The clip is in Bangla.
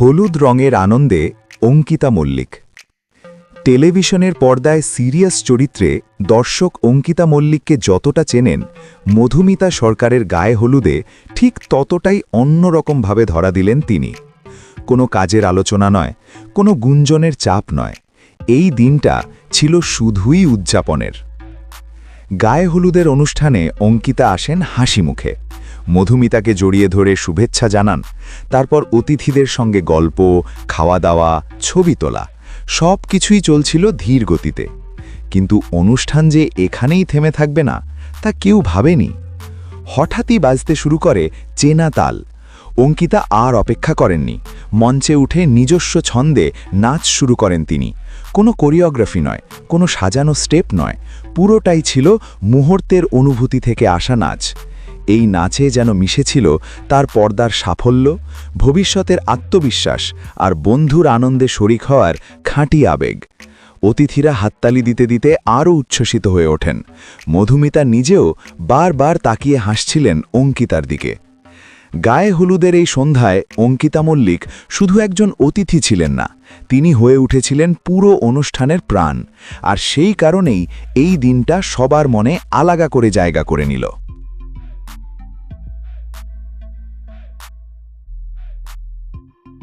হলুদ রঙের আনন্দে অঙ্কিতা মল্লিক। টেলিভিশনের পর্দায় সিরিয়াস চরিত্রে দর্শক অঙ্কিতা মল্লিককে যতটা চেনেন, মধুমিতা সরকারের গায়ে হলুদে ঠিক ততটাই অন্যরকমভাবে ধরা দিলেন তিনি। কোনো কাজের আলোচনা নয়, কোনো গুঞ্জনের চাপ নয়, এই দিনটা ছিল শুধুই উদযাপনের। গায়ে হলুদের অনুষ্ঠানে অঙ্কিতা আসেন হাসি মুখে মধুমিতাকে জড়িয়ে ধরে শুভেচ্ছা জানান, তারপর অতিথিদের সঙ্গে গল্প খাওয়া দাওয়া ছবি তোলা সব কিছুই চলছিল ধীর গতিতে। কিন্তু অনুষ্ঠান যে এখানেই থেমে থাকবে না, তা কেউ ভাবেনি। হঠাৎই বাজতে শুরু করে চেনা তাল। অঙ্কিতা আর অপেক্ষা করেননি। মঞ্চে উঠে নিজস্ব ছন্দে নাচ শুরু করেন তিনি। কোনো কোরিওগ্রাফি নয়, কোনো সাজানো স্টেপ নয়। পুরোটাই ছিল মুহূর্তের অনুভূতি থেকে আসা নাচ। এই নাচে যেন মিশেছিল তার পর্দার সাফল্য, ভবিষ্যতের আত্মবিশ্বাস আর বন্ধুর আনন্দে শরিক হওয়ার খাঁটি আবেগ। অতিথিরা হাততালি দিতে দিতে আরও উচ্ছ্বসিত হয়ে ওঠেন। মধুমিতা নিজেও বারবার তাকিয়ে হাসছিলেন অঙ্কিতার দিকে। গায়ে হলুদের এই সন্ধ্যায় অঙ্কিতা মল্লিক শুধু একজন অতিথি ছিলেন না, তিনি হয়ে উঠেছিলেন পুরো অনুষ্ঠানের প্রাণ। আর সেই কারণেই এই দিনটা সবার মনে আলাগা করে জায়গা করে নিল।